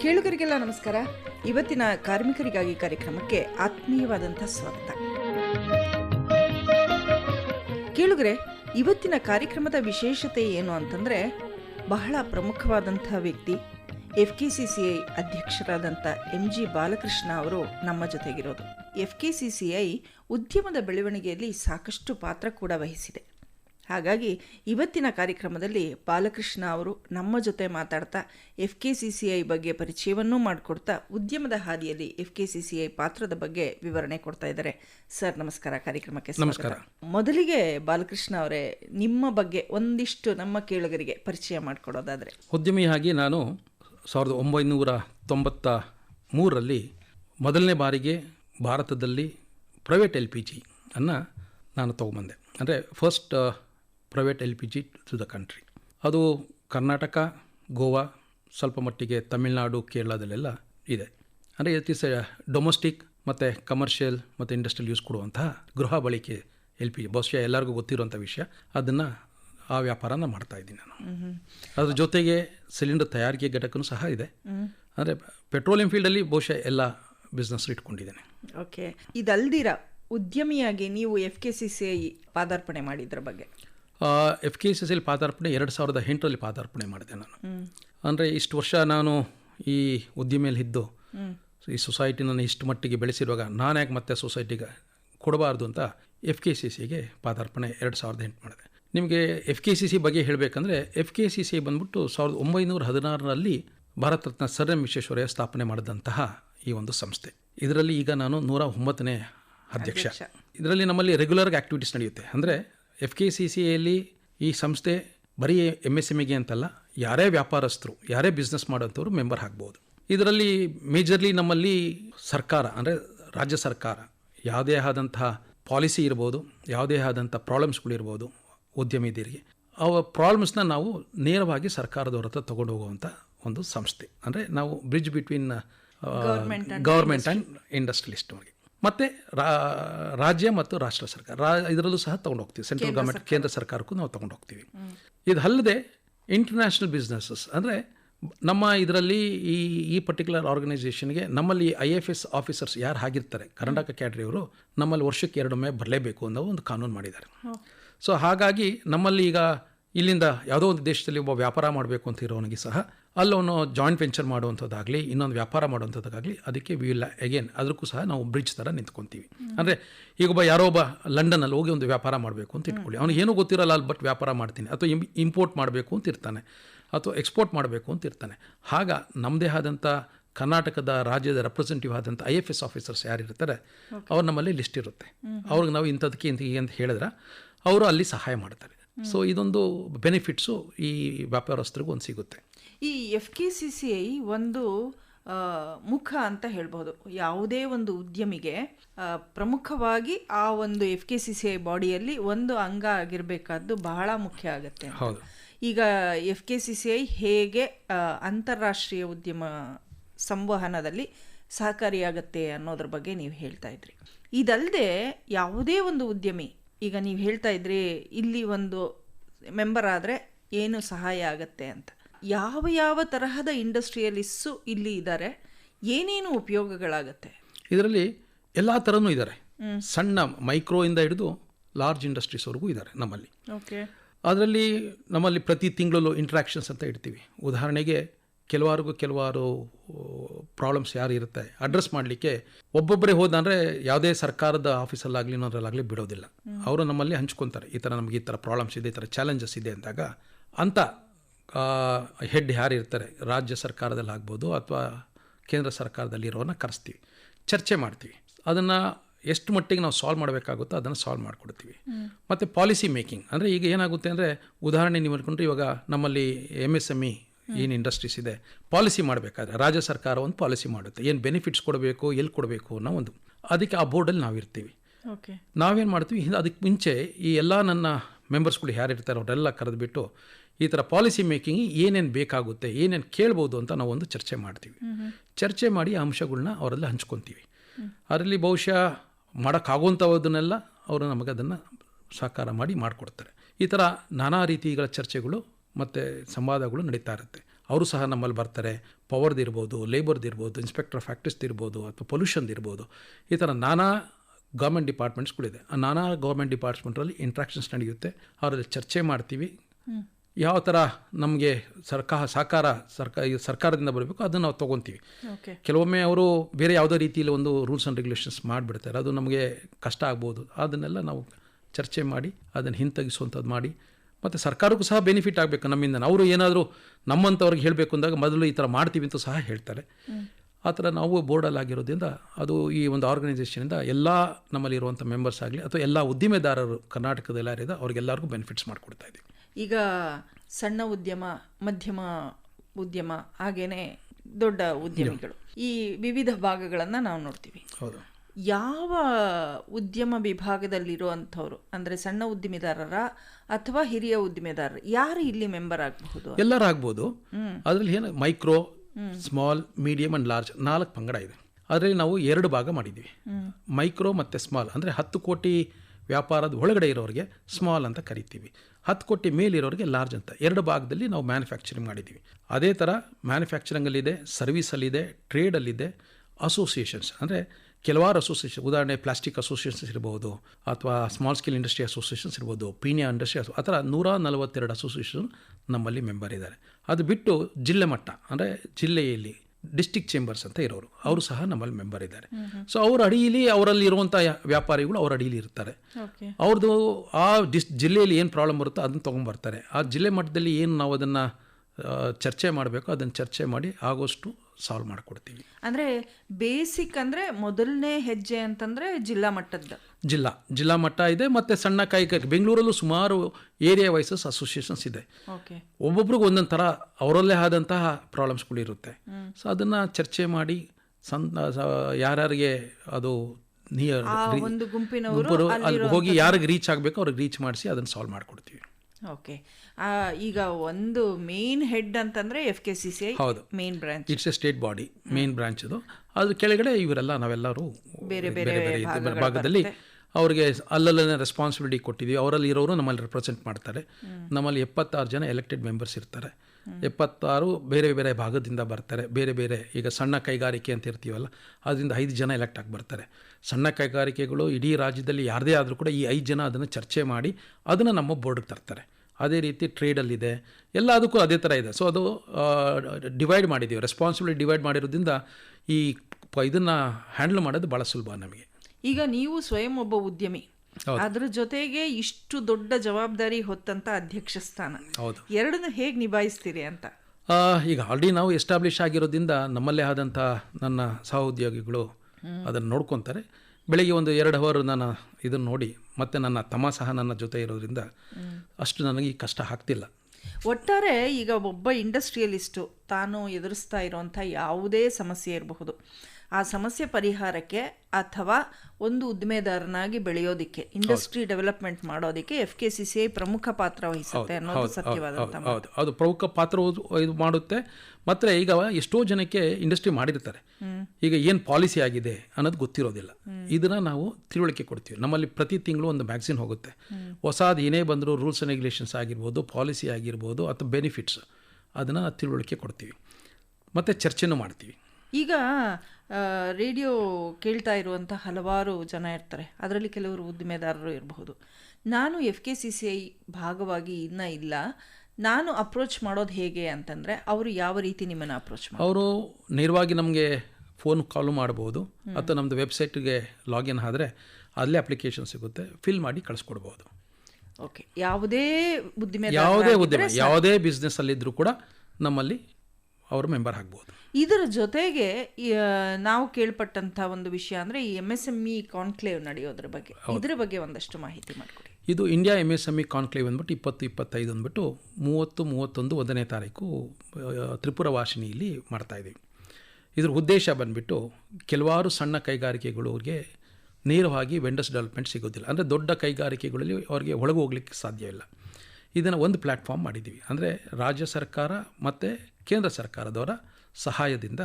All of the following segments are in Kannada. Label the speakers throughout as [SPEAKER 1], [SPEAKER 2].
[SPEAKER 1] ಕೇಳುಗರಿಗೆಲ್ಲ ನಮಸ್ಕಾರ. ಇವತ್ತಿನ ಕಾರ್ಮಿಕರಿಗಾಗಿ ಕಾರ್ಯಕ್ರಮಕ್ಕೆ ಆತ್ಮೀಯವಾದಂಥ ಸ್ವಾಗತ. ಕೇಳುಗರೆ, ಇವತ್ತಿನ ಕಾರ್ಯಕ್ರಮದ ವಿಶೇಷತೆ ಏನು ಅಂತಂದರೆ, ಬಹಳ ಪ್ರಮುಖವಾದಂಥ ವ್ಯಕ್ತಿ, F K C C I ಅಧ್ಯಕ್ಷರಾದಂಥ ಎಂ ಜಿ ಬಾಲಕೃಷ್ಣ ಅವರು ನಮ್ಮ ಜೊತೆಗಿರೋದು. F K C C I ಉದ್ಯಮದ ಬೆಳವಣಿಗೆಯಲ್ಲಿ ಸಾಕಷ್ಟು ಪಾತ್ರ ಕೂಡ ವಹಿಸಿದೆ. ಹಾಗಾಗಿ ಇವತ್ತಿನ ಕಾರ್ಯಕ್ರಮದಲ್ಲಿ ಬಾಲಕೃಷ್ಣ ಅವರು ನಮ್ಮ ಜೊತೆ ಮಾತಾಡ್ತಾ F K C C I ಬಗ್ಗೆ ಪರಿಚಯವನ್ನೂ ಮಾಡಿಕೊಡ್ತಾ ಉದ್ಯಮದ ಹಾದಿಯಲ್ಲಿ F K C C I ಪಾತ್ರದ ಬಗ್ಗೆ ವಿವರಣೆ ಕೊಡ್ತಾ ಇದ್ದಾರೆ ಸರ್ ನಮಸ್ಕಾರ ಕಾರ್ಯಕ್ರಮಕ್ಕೆ.
[SPEAKER 2] ನಮಸ್ಕಾರ.
[SPEAKER 1] ಮೊದಲಿಗೆ ಬಾಲಕೃಷ್ಣ ಅವರೇ ನಿಮ್ಮ ಬಗ್ಗೆ ಒಂದಿಷ್ಟು ನಮ್ಮ ಕೇಳುಗರಿಗೆ ಪರಿಚಯ ಮಾಡಿಕೊಡೋದಾದರೆ
[SPEAKER 2] ಉದ್ಯಮಿಯಾಗಿ ನಾನು ಸಾವಿರದ ಒಂಬೈನೂರ ತೊಂಬತ್ತ ಮೂರರಲ್ಲಿ ಮೊದಲನೇ ಬಾರಿಗೆ ಭಾರತದಲ್ಲಿ ಪ್ರೈವೇಟ್ ಎಲ್ ಪಿ ಜಿ ಅನ್ನು ನಾನು ತೊಗೊಂಬಂದೆ ಅಂದರೆ first private L P G to the country ಅದು ಕರ್ನಾಟಕ ಗೋವಾ ಸ್ವಲ್ಪ ಮಟ್ಟಿಗೆ ತಮಿಳುನಾಡು ಕೇರಳದಲ್ಲೆಲ್ಲ ಇದೆ. ಅಂದರೆ ಇಟ್ ಇಸ್ ಡೊಮೆಸ್ಟಿಕ್ ಮತ್ತು ಕಮರ್ಷಿಯಲ್ ಮತ್ತು ಇಂಡಸ್ಟ್ರಿಯಲ್ ಯೂಸ್ ಕೊಡುವಂತಹ ಗೃಹ ಬಳಕೆ ಎಲ್ ಪಿ ಜಿ ಬಹುಶಃ ಎಲ್ಲರಿಗೂ ಗೊತ್ತಿರುವಂಥ ವಿಷಯ. ಅದನ್ನು ಆ ವ್ಯಾಪಾರನ ಮಾಡ್ತಾ ಇದ್ದೀನಿ ನಾನು. ಅದ್ರ ಜೊತೆಗೆ ಸಿಲಿಂಡರ್ ತಯಾರಿಕೆ ಘಟಕನೂ ಸಹ ಇದೆ. ಅಂದರೆ ಪೆಟ್ರೋಲಿಯಂ ಫೀಲ್ಡಲ್ಲಿ ಬಹುಶಃ ಎಲ್ಲ ಬಿಸ್ನೆಸ್ ಇಟ್ಕೊಂಡಿದ್ದೇನೆ.
[SPEAKER 1] ಓಕೆ ಇದಲ್ದಿರ ಉದ್ಯಮಿಯಾಗಿ ನೀವು F K C C I ಪಾದಾರ್ಪಣೆ ಮಾಡಿದ್ರ ಬಗ್ಗೆ.
[SPEAKER 2] ಎಫ್ ಕೆ ಸಿ ಸಿಲಿ ಪಾದಾರ್ಪಣೆ ಎರಡು ಸಾವಿರದ ಎಂಟರಲ್ಲಿ ಪಾದಾರ್ಪಣೆ ಮಾಡಿದೆ ನಾನು. ಅಂದರೆ ಇಷ್ಟು ವರ್ಷ ನಾನು ಈ ಉದ್ಯಮಿಯಲ್ಲಿ ಇದ್ದು ಈ ಸೊಸೈಟಿ ನನ್ನ ಇಷ್ಟು ಮಟ್ಟಿಗೆ ಬೆಳೆಸಿರುವಾಗ ನಾನು ಯಾಕೆ ಮತ್ತೆ ಸೊಸೈಟಿಗೆ ಕೊಡಬಾರ್ದು ಅಂತ ಎಫ್ ಕೆ ಸಿ ಸಿಗೆ ಪಾದಾರ್ಪಣೆ ಎರಡು ಸಾವಿರದ ಎಂಟು ಮಾಡಿದೆ. ನಿಮಗೆ ಎಫ್ ಕೆ ಸಿ ಸಿ ಬಗ್ಗೆ ಹೇಳಬೇಕಂದ್ರೆ ಎಫ್ ಕೆ ಸಿ ಸಿ ಬಂದ್ಬಿಟ್ಟು ಸಾವಿರದ ಒಂಬೈನೂರ ಹದಿನಾರರಲ್ಲಿ ಭಾರತ ರತ್ನ ಸರ್ ಎಂ ವಿಶ್ವೇಶ್ವರಯ್ಯ ಸ್ಥಾಪನೆ ಮಾಡಿದಂತಹ ಈ ಒಂದು ಸಂಸ್ಥೆ. ಇದರಲ್ಲಿ ಈಗ ನಾನು ನೂರ ಒಂಬತ್ತನೇ ಅಧ್ಯಕ್ಷ. ಇದರಲ್ಲಿ ನಮ್ಮಲ್ಲಿ ರೆಗ್ಯುಲರ್ಗೆ ಆಕ್ಟಿವಿಟೀಸ್ ನಡೆಯುತ್ತೆ. ಅಂದರೆ ಎಫ್ ಕೆ ಸಿ ಸಿ ಎಲ್ಲಿ ಈ ಸಂಸ್ಥೆ ಬರೀ ಎಂ ಎಸ್ ಎಂ ಎಗೆ ಅಂತಲ್ಲ ಯಾರೇ ವ್ಯಾಪಾರಸ್ಥರು ಯಾರೇ ಬಿಸ್ನೆಸ್ ಮಾಡೋಂಥವ್ರು ಮೆಂಬರ್ ಆಗ್ಬೋದು. ಇದರಲ್ಲಿ ಮೇಜರ್ಲಿ ನಮ್ಮಲ್ಲಿ ಸರ್ಕಾರ ಅಂದರೆ ರಾಜ್ಯ ಸರ್ಕಾರ ಯಾವುದೇ ಆದಂತಹ ಪಾಲಿಸಿ ಇರ್ಬೋದು ಯಾವುದೇ ಆದಂಥ ಪ್ರಾಬ್ಲಮ್ಸ್ಗಳಿರ್ಬೋದು ಉದ್ಯಮಿದಿರಿಗೆ ಅವ ಪ್ರಾಬ್ಲಮ್ಸ್ನ ನಾವು ನೇರವಾಗಿ ಸರ್ಕಾರದವ್ರ ಹತ್ರ ತೊಗೊಂಡು ಹೋಗುವಂಥ ಒಂದು ಸಂಸ್ಥೆ. ಅಂದರೆ ನಾವು bridge between government and industrialist ಅವ್ರಿಗೆ ಮತ್ತು ರಾಜ್ಯ ಮತ್ತು ರಾಷ್ಟ್ರ ಸರ್ಕಾರ. ರಾ ಇದರಲ್ಲೂ ಸಹ ತೊಗೊಂಡೋಗ್ತೀವಿ. ಸೆಂಟ್ರಲ್ ಗೌರ್ಮೆಂಟ್ ಕೇಂದ್ರ ಸರ್ಕಾರಕ್ಕೂ ನಾವು ತೊಗೊಂಡೋಗ್ತೀವಿ. ಹೋಗ್ತೀವಿ ಇದು ಅಲ್ಲದೆ ಇಂಟರ್ನ್ಯಾಷನಲ್ ಬಿಸ್ನೆಸಸ್ ಅಂದರೆ ನಮ್ಮ ಇದರಲ್ಲಿ ಈ ಈ ಪರ್ಟಿಕ್ಯುಲರ್ ಆರ್ಗನೈಸೇಷನ್ಗೆ ನಮ್ಮಲ್ಲಿ ಐ ಎಫ್ ಎಸ್ ಆಫೀಸರ್ಸ್ ಯಾರು ಆಗಿರ್ತಾರೆ ಕರ್ನಾಟಕ ಕ್ಯಾಡ್ರಿಯವರು ನಮ್ಮಲ್ಲಿ ವರ್ಷಕ್ಕೆ ಎರಡೊಮ್ಮೆ ಬರಲೇಬೇಕು ಅನ್ನೋ ಒಂದು ಕಾನೂನು ಮಾಡಿದ್ದಾರೆ. ಸೊ ಹಾಗಾಗಿ ನಮ್ಮಲ್ಲಿ ಈಗ ಇಲ್ಲಿಂದ ಯಾವುದೋ ಒಂದು ದೇಶದಲ್ಲಿ ಒಬ್ಬ ವ್ಯಾಪಾರ ಮಾಡಬೇಕು ಅಂತ ಇರೋನಿಗೆ ಸಹ ಅಲ್ಲವನು ಜಾಯಿಂಟ್ ವೆಂಚರ್ ಮಾಡುವಂಥದ್ದಾಗಲಿ ಇನ್ನೊಂದು ವ್ಯಾಪಾರ ಮಾಡುವಂಥದ್ದಾಗಲಿ ಅದಕ್ಕೆ ವಿ ವಿಲ್ ಅಗೇನ್ ಅದಕ್ಕೂ ಸಹ ನಾವು ಬ್ರಿಡ್ಜ್ ಥರ ನಿಂತ್ಕೊತೀವಿ. ಅಂದರೆ ಈಗ ಒಬ್ಬ ಯಾರೋ ಒಬ್ಬ ಲಂಡನಲ್ಲಿ ಹೋಗಿ ಒಂದು ವ್ಯಾಪಾರ ಮಾಡಬೇಕು ಅಂತ ಇಟ್ಕೊಳ್ಳಿ. ಅವ್ನಿಗೆ ಏನೂ ಗೊತ್ತಿರಲ್ಲ ಅಲ್ಲಿ ಬಟ್ ವ್ಯಾಪಾರ ಮಾಡ್ತೀನಿ. ಅಥವಾ ಇಂ ಇಂಪೋರ್ಟ್ ಮಾಡಬೇಕು ಅಂತ ಇರ್ತಾನೆ. ಅಥವಾ ಎಕ್ಸ್ಪೋರ್ಟ್ ಮಾಡಬೇಕು ಅಂತ ಇರ್ತಾನೆ. ಆಗ ನಮ್ಮದೇ ಆದಂಥ ಕರ್ನಾಟಕದ ರಾಜ್ಯದ ರೆಪ್ರೆಸೆಂಟಿವ್ ಆದಂಥ ಐ ಎಫ್ ಎಸ್ ಆಫೀಸರ್ಸ್ ಯಾರಿರ್ತಾರೆ ಅವ್ರು ನಮ್ಮಲ್ಲಿ ಲಿಸ್ಟ್ ಇರುತ್ತೆ. ಅವ್ರಿಗೆ ನಾವು ಇಂಥದಕ್ಕೆ ಇಂಥ ಅಂತ ಹೇಳಿದ್ರೆ ಅವರು ಅಲ್ಲಿ ಸಹಾಯ ಮಾಡ್ತಾರೆ. ಸೊ ಇದೊಂದು ಬೆನಿಫಿಟ್ಸು ಈ ವ್ಯಾಪಾರಸ್ಥರಿಗೂ ಒಂದು ಸಿಗುತ್ತೆ.
[SPEAKER 1] ಈ F K C C I ಒಂದು ಮುಖ ಅಂತ ಹೇಳ್ಬೋದು ಯಾವುದೇ ಒಂದು ಉದ್ಯಮಿಗೆ ಪ್ರಮುಖವಾಗಿ ಆ ಒಂದು F K C C I ಬಾಡಿಯಲ್ಲಿ ಒಂದು ಅಂಗ ಆಗಿರಬೇಕಾದ್ದು ಬಹಳ ಮುಖ್ಯ ಆಗುತ್ತೆ ಈಗ F K C C I ಹೇಗೆ ಅಂತಾರಾಷ್ಟ್ರೀಯ ಉದ್ಯಮ ಸಂವಹನದಲ್ಲಿ ಸಹಕಾರಿಯಾಗತ್ತೆ ಅನ್ನೋದ್ರ ಬಗ್ಗೆ ನೀವು ಹೇಳ್ತಾ ಇದ್ರಿ. ಇದಲ್ಲದೆ ಯಾವುದೇ ಒಂದು ಉದ್ಯಮಿ ಈಗ ನೀವು ಹೇಳ್ತಾ ಇದ್ರಿ ಇಲ್ಲಿ ಒಂದು ಮೆಂಬರ್ ಆದರೆ ಏನು ಸಹಾಯ ಆಗತ್ತೆ ಅಂತ. ಯಾವ ಯಾವ ತರಹದ ಇಂಡಸ್ಟ್ರಿಯಲಿಸ್ಟು ಇಲ್ಲಿ ಇದ್ದಾರೆ? ಏನೇನು ಉಪಯೋಗಗಳಾಗತ್ತೆ?
[SPEAKER 2] ಇದರಲ್ಲಿ ಎಲ್ಲ ಥರನೂ ಇದ್ದಾರೆ ಸಣ್ಣ ಮೈಕ್ರೋ ಇಂದ ಹಿಡಿದು ಲಾರ್ಜ್ ಇಂಡಸ್ಟ್ರೀಸ್ವರೆಗೂ ಇದ್ದಾರೆ ನಮ್ಮಲ್ಲಿ.
[SPEAKER 1] ಓಕೆ.
[SPEAKER 2] ಅದರಲ್ಲಿ ನಮ್ಮಲ್ಲಿ ಪ್ರತಿ ತಿಂಗಳಲ್ಲೂ ಇಂಟ್ರಾಕ್ಷನ್ಸ್ ಅಂತ ಇಡ್ತೀವಿ. ಉದಾಹರಣೆಗೆ ಕೆಲವಾರಿಗೂ ಕೆಲವಾರು ಪ್ರಾಬ್ಲಮ್ಸ್ ಯಾರು ಇರುತ್ತೆ ಅಡ್ರೆಸ್ ಮಾಡಲಿಕ್ಕೆ ಒಬ್ಬೊಬ್ಬರೇ ಹೋದಂದರೆ ಯಾವುದೇ ಸರ್ಕಾರದ ಆಫೀಸಲ್ಲಾಗಲಿ ಇನ್ನೊಂದರಲ್ಲಾಗಲಿ ಬಿಡೋದಿಲ್ಲ. ಅವರು ನಮ್ಮಲ್ಲಿ ಹಂಚ್ಕೊತಾರೆ. ಈ ಥರ ನಮಗೆ ಈ ಥರ ಪ್ರಾಬ್ಲಮ್ಸ್ ಇದೆ ಈ ಥರ ಚಾಲೆಂಜಸ್ ಇದೆ ಅಂದಾಗ ಅಂಥ ಹೆಡ್ ಯಾರು ಇರ್ತಾರೆ? ರಾಜ್ಯ ಸರ್ಕಾರದಲ್ಲಿ ಆಗ್ಬೋದು ಅಥವಾ ಕೇಂದ್ರ ಸರ್ಕಾರದಲ್ಲಿ ಇರೋರನ್ನ ಕರೆಸ್ತೀವಿ. ಚರ್ಚೆ ಮಾಡ್ತೀವಿ. ಅದನ್ನು ಎಷ್ಟು ಮಟ್ಟಿಗೆ ನಾವು ಸಾಲ್ವ್ ಮಾಡಬೇಕಾಗುತ್ತೋ ಅದನ್ನು ಸಾಲ್ವ್ ಮಾಡಿಕೊಡ್ತೀವಿ. ಮತ್ತು ಪಾಲಿಸಿ ಮೇಕಿಂಗ್ ಅಂದರೆ ಈಗ ಏನಾಗುತ್ತೆ ಅಂದರೆ ಉದಾಹರಣೆ ನೀವು ಅನ್ಕೊಂಡ್ರೆ ಇವಾಗ ನಮ್ಮಲ್ಲಿ ಎಂ ಎಸ್ ಎಂ ಇ ಏನು ಇಂಡಸ್ಟ್ರೀಸ್ ಇದೆ ಪಾಲಿಸಿ ಮಾಡಬೇಕಾದ್ರೆ ರಾಜ್ಯ ಸರ್ಕಾರ ಒಂದು ಪಾಲಿಸಿ ಮಾಡುತ್ತೆ. ಏನು ಬೆನಿಫಿಟ್ಸ್ ಕೊಡಬೇಕು ಎಲ್ಲಿ ಕೊಡಬೇಕು ಅನ್ನೋ ಒಂದು. ಅದಕ್ಕೆ ಆ ಬೋರ್ಡಲ್ಲಿ ನಾವಿರ್ತೀವಿ
[SPEAKER 1] ಓಕೆ
[SPEAKER 2] ನಾವೇನು ಮಾಡ್ತೀವಿ? ಅದಕ್ಕೆ ಮುಂಚೆ ಈ ಎಲ್ಲ ನನ್ನ ಮೆಂಬರ್ಸ್ಗಳು ಯಾರು ಇರ್ತಾರೆ ಅವರೆಲ್ಲ ಕರೆದುಬಿಟ್ಟು ಈ ಥರ ಪಾಲಿಸಿ ಮೇಕಿಂಗ್ ಏನೇನು ಬೇಕಾಗುತ್ತೆ, ಏನೇನು ಕೇಳ್ಬೋದು ಅಂತ ನಾವು ಒಂದು ಚರ್ಚೆ ಮಾಡ್ತೀವಿ. ಚರ್ಚೆ ಮಾಡಿ ಅಂಶಗಳನ್ನ ಅವರೆಲ್ಲ ಹಂಚ್ಕೊತೀವಿ. ಅದರಲ್ಲಿ ಬಹುಶಃ ಮಾಡೋಕ್ಕಾಗುವಂಥವದನ್ನೆಲ್ಲ ಅವರು ನಮಗೆ ಅದನ್ನು ಸಹಕಾರ ಮಾಡಿ ಮಾಡಿಕೊಡ್ತಾರೆ. ಈ ಥರ ನಾನಾ ರೀತಿಗಳ ಚರ್ಚೆಗಳು ಮತ್ತು ಸಂವಾದಗಳು ನಡೀತಾ ಇರುತ್ತೆ. ಅವರು ಸಹ ನಮ್ಮಲ್ಲಿ ಬರ್ತಾರೆ. ಪವರ್ದು ಇರ್ಬೋದು ಲೇಬರ್ದು ಇರ್ಬೋದು ಇನ್ಸ್ಪೆಕ್ಟರ್ ಫ್ಯಾಕ್ಟ್ರೀಸ್ ಇರ್ಬೋದು ಅಥವಾ ಪೊಲ್ಯೂಷನ್ದು ಇರ್ಬೋದು. ಈ ಥರ ನಾನಾ ಗೌರ್ಮೆಂಟ್ ಡಿಪಾರ್ಟ್ಮೆಂಟ್ಸ್ಗಳಿದೆ ಆ ನಾನಾ ಗೌರ್ಮೆಂಟ್ ಡಿಪಾರ್ಟ್ಮೆಂಟ್ರಲ್ಲಿ ಇಂಟ್ರಾಕ್ಷನ್ಸ್ ನಡೆಯುತ್ತೆ. ಅವರಲ್ಲಿ ಚರ್ಚೆ ಮಾಡ್ತೀವಿ. ಯಾವ ಥರ ನಮಗೆ ಸರ್ಕಾರ ಸಹಕಾರ ಸರ್ಕಾರ ಸರ್ಕಾರದಿಂದ ಬರಬೇಕು ಅದನ್ನು ನಾವು ತೊಗೊತೀವಿ. ಕೆಲವೊಮ್ಮೆ ಅವರು ಬೇರೆ ಯಾವುದೇ ರೀತಿಯಲ್ಲಿ ಒಂದು ರೂಲ್ಸ್ ಆ್ಯಂಡ್ ರೆಗ್ಯುಲೇಷನ್ಸ್ ಮಾಡಿಬಿಡ್ತಾರೆ. ಅದು ನಮಗೆ ಕಷ್ಟ ಆಗ್ಬೋದು. ಅದನ್ನೆಲ್ಲ ನಾವು ಚರ್ಚೆ ಮಾಡಿ ಅದನ್ನು ಹಿಂತೆಗಿಸುವಂಥದ್ದು ಮಾಡಿ ಮತ್ತು ಸರ್ಕಾರಕ್ಕೂ ಸಹ ಬೆನಿಫಿಟ್ ಆಗಬೇಕು ನಮ್ಮಿಂದ. ಅವರು ಏನಾದರೂ ನಮ್ಮಂಥವ್ರಿಗೆ ಹೇಳಬೇಕು ಅಂದಾಗ ಮೊದಲು ಈ ಥರ ಮಾಡ್ತೀವಿ ಅಂತ ಸಹ ಹೇಳ್ತಾರೆ. ಆ ಥರ ನಾವು ಬೋರ್ಡಲ್ಲಿ ಆಗಿರೋದ್ರಿಂದ ಅದು ಈ ಒಂದು ಆರ್ಗನೈಸೇಷನಿಂದ ಎಲ್ಲ ನಮ್ಮಲ್ಲಿರುವಂಥ ಮೆಂಬರ್ಸ್ ಆಗಲಿ ಅಥವಾ ಎಲ್ಲ ಉದ್ದಿಮೆದಾರರು ಕರ್ನಾಟಕದ ಯಾರಿದೆ ಅವ್ರಿಗೆಲ್ಲರಿಗೂ ಬೆನಿಫಿಟ್ಸ್ ಮಾಡಿಕೊಡ್ತಾ ಇದ್ದೀವಿ.
[SPEAKER 1] ಈಗ ಸಣ್ಣ ಉದ್ಯಮ ಮಧ್ಯಮ ಉದ್ಯಮ ಹಾಗೇನೆ ದೊಡ್ಡ ಉದ್ಯಮಿಗಳು. ಈ ವಿವಿಧ ಭಾಗಗಳನ್ನು ನಾವು ನೋಡ್ತೀವಿ.
[SPEAKER 2] ಹೌದು.
[SPEAKER 1] ಯಾವ ಉದ್ಯಮ ವಿಭಾಗದಲ್ಲಿರುವಂಥವ್ರು ಅಂದರೆ ಸಣ್ಣ ಉದ್ದಿಮೆದಾರರ ಅಥವಾ ಹಿರಿಯ ಉದ್ದಿಮೆದಾರರು ಯಾರು ಇಲ್ಲಿ ಮೆಂಬರ್ ಆಗಬಹುದು?
[SPEAKER 2] ಎಲ್ಲರೂ ಆಗ್ಬೋದು ಅದರಲ್ಲಿ ಏನು? Micro small medium and large ನಾಲ್ಕು ಪಂಗಡ ಇದೆ. ಅದರಲ್ಲಿ ನಾವು ಎರಡು ಭಾಗ ಮಾಡಿದ್ದೀವಿ. ಮೈಕ್ರೋ ಮತ್ತು ಸ್ಮಾಲ್ ಅಂದರೆ ಹತ್ತು ಕೋಟಿ ವ್ಯಾಪಾರದ ಒಳಗಡೆ ಇರೋರಿಗೆ ಸ್ಮಾಲ್ ಅಂತ ಕರಿತೀವಿ. ಹತ್ತು ಕೋಟಿ ಮೇಲಿರೋರಿಗೆ ಲಾರ್ಜ್ ಅಂತ. ಎರಡು ಭಾಗದಲ್ಲಿ ನಾವು ಮ್ಯಾನುಫ್ಯಾಕ್ಚರಿಂಗ್ ಮಾಡಿದ್ದೀವಿ ಅದೇ ಥರ ಮ್ಯಾನುಫ್ಯಾಕ್ಚರಿಂಗಲ್ಲಿದೆ ಸರ್ವೀಸಲ್ಲಿದೆ ಟ್ರೇಡಲ್ಲಿದೆ ಅಸೋಸಿಯೇಷನ್ಸ್ ಅಂದರೆ ಕೆಲವಾರು ಅಸೋಸಿಯೇಷನ್ ಉದಾಹರಣೆ ಪ್ಲಾಸ್ಟಿಕ್ ಅಸೋಸಿಯೇಷನ್ಸ್ ಇರ್ಬೋದು, ಅಥವಾ ಸ್ಮಾಲ್ ಸ್ಕೇಲ್ ಇಂಡಸ್ಟ್ರಿ ಅಸೋಸಿಯೇಷನ್ಸ್ ಇರ್ಬೋದು ಪೀನಿಯಾ ಇಂಡಸ್ಟ್ರಿ ಆ ಥರ ನೂರ ನಲವತ್ತೆರಡು ಅಸೋಸಿಯೇಷನ್ ನಮ್ಮಲ್ಲಿ ಮೆಂಬರ್ ಇದ್ದಾರೆ. ಅದು ಬಿಟ್ಟು ಜಿಲ್ಲೆ ಮಟ್ಟ, ಅಂದರೆ ಜಿಲ್ಲೆಯಲ್ಲಿ ಡಿಸ್ಟಿಕ್ ಚೇಂಬರ್ಸ್ ಅಂತ ಇರೋರು. ಅವರು ಸಹ ನಮ್ಮಲ್ಲಿ ಮೆಂಬರ್ ಇದ್ದಾರೆ. ಸೊ ಅವ್ರ ಅಡಿಯಲ್ಲಿ ಅವರಲ್ಲಿ ಇರುವಂಥ ವ್ಯಾಪಾರಿಗಳು ಅವ್ರ ಅಡಿಯಲ್ಲಿ ಇರ್ತಾರೆ. ಅವ್ರದ್ದು ಆ ಡಿಸ್ ಜಿಲ್ಲೆಯಲ್ಲಿ ಏನು ಪ್ರಾಬ್ಲಮ್ ಬರುತ್ತೋ ಅದನ್ನು ತೊಗೊಂಬರ್ತಾರೆ. ಆ ಜಿಲ್ಲೆ ಮಟ್ಟದಲ್ಲಿ ಏನು ನಾವು ಅದನ್ನು ಚರ್ಚೆ ಮಾಡಬೇಕು ಅದನ್ನು ಚರ್ಚೆ ಮಾಡಿ ಆಗೋಷ್ಟು ಸಾಲ್ವ್ ಮಾಡಿಕೊಡ್ತೀವಿ.
[SPEAKER 1] ಅಂದರೆ ಬೇಸಿಕ್ ಅಂದರೆ ಮೊದಲನೇ ಹೆಜ್ಜೆ ಅಂತಂದರೆ ಜಿಲ್ಲಾ ಮಟ್ಟದ್ದು.
[SPEAKER 2] ಜಿಲ್ಲಾ ಜಿಲ್ಲಾ ಮಟ್ಟ ಇದೆ ಮತ್ತು ಸಣ್ಣ ಕೈಗಾರಿಕೆ ಬೆಂಗಳೂರಲ್ಲೂ ಸುಮಾರು ಏರಿಯಾ ವೈಸಸ್ ಅಸೋಸಿಯೇಷನ್ಸ್ ಇದೆ. ಒಬ್ಬೊಬ್ರಿಗೆ ಒಂದೊಂದು ಥರ ಅವರಲ್ಲೇ ಆದಂತಹ ಪ್ರಾಬ್ಲಮ್ಸ್ಗಳು ಇರುತ್ತೆ. ಸೊ ಅದನ್ನು ಚರ್ಚೆ ಮಾಡಿ ಸನ್ ಯಾರ್ಯಾರಿಗೆ ಅದು ನಿಯರ್
[SPEAKER 1] ಗುಂಪಿನವರು
[SPEAKER 2] ಅಲ್ಲಿ ಹೋಗಿ ಯಾರಿಗೆ ರೀಚ್ ಆಗಬೇಕು ಅವ್ರಿಗೆ ರೀಚ್ ಮಾಡಿಸಿ ಅದನ್ನು ಸಾಲ್ವ್ ಮಾಡಿಕೊಡ್ತೀವಿ.
[SPEAKER 1] ಓಕೆ. ಈಗ ಒಂದು ಮೇನ್ ಹೆಡ್ ಅಂತಂದ್ರೆ F K C C I
[SPEAKER 2] ಹೌದು.
[SPEAKER 1] Main branch
[SPEAKER 2] it's a state body main branch ಅದು. ಅದ್ರ ಕೆಳಗಡೆ ಇವರೆಲ್ಲ ನಾವೆಲ್ಲರೂ
[SPEAKER 1] ಬೇರೆ
[SPEAKER 2] ಬೇರೆ ಬೇರೆ ಭಾಗದಲ್ಲಿ ಅವರಿಗೆ ಅಲ್ಲಲ್ಲೇ ರೆಸ್ಪಾನ್ಸಿಬಿಲಿಟಿ ಕೊಟ್ಟಿದ್ದೀವಿ. ಅವರಲ್ಲಿ ಇರೋರು ನಮ್ಮಲ್ಲಿ ರೆಪ್ರೆಸೆಂಟ್ ಮಾಡ್ತಾರೆ. ನಮ್ಮಲ್ಲಿ ಎಪ್ಪತ್ತಾರು ಜನ ಎಲೆಕ್ಟೆಡ್ ಮೆಂಬರ್ಸ್ ಇರ್ತಾರೆ. ಎಪ್ಪತ್ತಾರು ಬೇರೆ ಬೇರೆ ಭಾಗದಿಂದ ಬರ್ತಾರೆ. ಬೇರೆ ಬೇರೆ ಈಗ ಸಣ್ಣ ಕೈಗಾರಿಕೆ ಅಂತ ಇರ್ತೀವಲ್ಲ ಅದರಿಂದ ಐದು ಜನ ಎಲೆಕ್ಟ್ ಆಗಿ ಬರ್ತಾರೆ. ಸಣ್ಣ ಕೈಗಾರಿಕೆಗಳು ಇಡೀ ರಾಜ್ಯದಲ್ಲಿ ಯಾರದೇ ಆದರೂ ಕೂಡ ಈ ಐದು ಜನ ಅದನ್ನು ಚರ್ಚೆ ಮಾಡಿ ಅದನ್ನು ನಮ್ಮ ಬೋರ್ಡ್ಗೆ ತರ್ತಾರೆ. ಅದೇ ರೀತಿ ಟ್ರೇಡಲ್ಲಿದೆ ಎಲ್ಲ ಅದಕ್ಕೂ ಅದೇ ಥರ ಇದೆ. ಸೊ ಅದು ಡಿವೈಡ್ ಮಾಡಿದ್ದೀವಿ. ರೆಸ್ಪಾನ್ಸಿಬಿಲಿಟಿ ಡಿವೈಡ್ ಮಾಡಿರೋದ್ರಿಂದ ಈ ಇದನ್ನು ಹ್ಯಾಂಡಲ್ ಮಾಡೋದು ಭಾಳ ಸುಲಭ ನಮಗೆ.
[SPEAKER 1] ಈಗ ನೀವು ಸ್ವಯಂ ಒಬ್ಬ ಉದ್ಯಮಿ. ಅದ್ರ ಜೊತೆಗೆ ಇಷ್ಟು ದೊಡ್ಡ ಜವಾಬ್ದಾರಿ ಹೊತ್ತಂತ ಅಧ್ಯಕ್ಷ ಸ್ಥಾನ.
[SPEAKER 2] ಹೌದು.
[SPEAKER 1] ಎರಡನ್ನು ಹೇಗೆ ನಿಭಾಯಿಸ್ತೀರಿ ಅಂತ?
[SPEAKER 2] ಈಗ ಆಲ್ರೆಡಿ ನಾವು ಎಸ್ಟಾಬ್ಲಿಷ್ ಆಗಿರೋದ್ರಿಂದ ನಮ್ಮಲ್ಲೇ ಆದಂಥ ನನ್ನ ಸಹೋದ್ಯೋಗಿಗಳು ಅದನ್ನು ನೋಡ್ಕೊತಾರೆ. ಬೆಳಿಗ್ಗೆ ಒಂದು ಎರಡು ಅವರು ನಾನು ಇದನ್ನು ನೋಡಿ ಮತ್ತು ನನ್ನ ತಮ್ಮ ಸಹ ನನ್ನ ಜೊತೆ ಇರೋದ್ರಿಂದ ಅಷ್ಟು ನನಗೆ ಕಷ್ಟ ಆಗ್ತಿಲ್ಲ.
[SPEAKER 1] ಒಟ್ಟಾರೆ ಈಗ ಒಬ್ಬ ಇಂಡಸ್ಟ್ರಿಯಲಿಸ್ಟು ತಾನು ಎದುರಿಸ್ತಾ ಇರೋವಂಥ ಯಾವುದೇ ಸಮಸ್ಯೆ ಇರಬಹುದು. ಆ ಸಮಸ್ಯೆ ಪರಿಹಾರಕ್ಕೆ ಅಥವಾ ಒಂದು ಉದ್ದಿಮೆದಾರನಾಗಿ ಬೆಳೆಯೋದಿಕ್ಕೆ ಇಂಡಸ್ಟ್ರಿ ಡೆವಲಪ್ಮೆಂಟ್ ಮಾಡೋದಕ್ಕೆ F K C C I ಪ್ರಮುಖ ಪಾತ್ರ ವಹಿಸುತ್ತೆ ಅನ್ನೋದು ಸತ್ಯವಾದಂಥ.
[SPEAKER 2] ಹೌದು ಅದು ಪ್ರಮುಖ ಪಾತ್ರ ಇದು ಮಾಡುತ್ತೆ. ಮತ್ತೆ ಈಗ ಎಷ್ಟೋ ಜನಕ್ಕೆ ಇಂಡಸ್ಟ್ರಿ ಮಾಡಿರ್ತಾರೆ. ಈಗ ಏನು ಪಾಲಿಸಿ ಆಗಿದೆ ಅನ್ನೋದು ಗೊತ್ತಿರೋದಿಲ್ಲ. ಇದನ್ನ ನಾವು ತಿಳುವಳಿಕೆ ಕೊಡ್ತೀವಿ. ನಮ್ಮಲ್ಲಿ ಪ್ರತಿ ತಿಂಗಳು ಒಂದು ಮ್ಯಾಗ್ಝಿನ್ ಹೋಗುತ್ತೆ. ಹೊಸದು ಏನೇ ಬಂದರೂ ರೂಲ್ಸ್ ಆ್ಯಂಡ್ ರೆಗ್ಯುಲೇಷನ್ಸ್ ಆಗಿರ್ಬೋದು ಪಾಲಿಸಿ ಆಗಿರ್ಬೋದು ಅಥವಾ ಬೆನಿಫಿಟ್ಸ್ ಅದನ್ನು ತಿಳುವಳಿಕೆ ಕೊಡ್ತೀವಿ. ಮತ್ತು ಚರ್ಚೆನೂ ಮಾಡ್ತೀವಿ.
[SPEAKER 1] ಈಗ ರೇಡಿಯೋ ಕೇಳ್ತಾ ಇರುವಂಥ ಹಲವಾರು ಜನ ಇರ್ತಾರೆ. ಅದರಲ್ಲಿ ಕೆಲವರು ಉದ್ದಿಮೆದಾರರು ಇರಬಹುದು. ನಾನು F K C C I ಭಾಗವಾಗಿ ಇನ್ನೂ ಇಲ್ಲ. ನಾನು ಅಪ್ರೋಚ್ ಮಾಡೋದು ಹೇಗೆ ಅಂತಂದರೆ ಅವರು ಯಾವ ರೀತಿ ನಿಮ್ಮನ್ನು ಅಪ್ರೋಚ್ ಮಾಡಿ
[SPEAKER 2] ಅವರು ನೇರವಾಗಿ ನಮಗೆ ಫೋನ್ ಕಾಲು ಮಾಡ್ಬೋದು ಅಥವಾ ನಮ್ಮದು ವೆಬ್ಸೈಟ್ಗೆ ಲಾಗಿನ್ ಆದರೆ ಅಲ್ಲೇ ಅಪ್ಲಿಕೇಶನ್ ಸಿಗುತ್ತೆ ಫಿಲ್ ಮಾಡಿ ಕಳಿಸ್ಕೊಡ್ಬೋದು.
[SPEAKER 1] ಓಕೆ ಯಾವುದೇ ಉದ್ದಿಮೆ
[SPEAKER 2] ಯಾವುದೇ ಉದ್ಯಮ ಯಾವುದೇ ಬಿಸ್ನೆಸ್ ಅಲ್ಲಿದ್ದರೂ ಕೂಡ ನಮ್ಮಲ್ಲಿ ಅವರು ಮೆಂಬರ್ ಆಗ್ಬೋದು.
[SPEAKER 1] ಇದರ ಜೊತೆಗೆ ನಾವು ಕೇಳ್ಪಟ್ಟಂಥ ಒಂದು ವಿಷಯ ಅಂದರೆ ಈ M S M E conclave ನಡೆಯೋದ್ರ ಬಗ್ಗೆ. ಇದರ ಬಗ್ಗೆ ಒಂದಷ್ಟು ಮಾಹಿತಿ ಮಾಡಿಕೊಡಿ.
[SPEAKER 2] ಇದು India M S M E conclave ಅಂದ್ಬಿಟ್ಟು ಇಪ್ಪತ್ತು ಇಪ್ಪತ್ತೈದು ಅಂದ್ಬಿಟ್ಟು ಮೂವತ್ತು ಮೂವತ್ತೊಂದು ಒಂದನೇ ತಾರೀಕು ತ್ರಿಪುರ ತ್ರಿಪುರ ಮಾಡ್ತಾ ಮಾಡ್ತಾಯಿದ್ದೀವಿ ಇದ್ರ ಉದ್ದೇಶ ಬಂದ್ಬಿಟ್ಟು ಕೆಲವಾರು ಸಣ್ಣ ಕೈಗಾರಿಕೆಗಳಿಗೆ ನೇರವಾಗಿ ವೆಂಡರ್ಸ್ ಡೆವಲಪ್ಮೆಂಟ್ ಸಿಗೋದಿಲ್ಲ. ಅಂದರೆ ದೊಡ್ಡ ಕೈಗಾರಿಕೆಗಳಲ್ಲಿ ಅವರಿಗೆ ಒಳಗೆ ಹೋಗ್ಲಿಕ್ಕೆ ಸಾಧ್ಯ ಇಲ್ಲ. ಇದನ್ನು ಒಂದು ಪ್ಲ್ಯಾಟ್ಫಾರ್ಮ್ ಮಾಡಿದ್ದೀವಿ ಅಂದರೆ ರಾಜ್ಯ ಸರ್ಕಾರ ಮತ್ತು ಕೇಂದ್ರ ಸರ್ಕಾರದವರ ಸಹಾಯದಿಂದ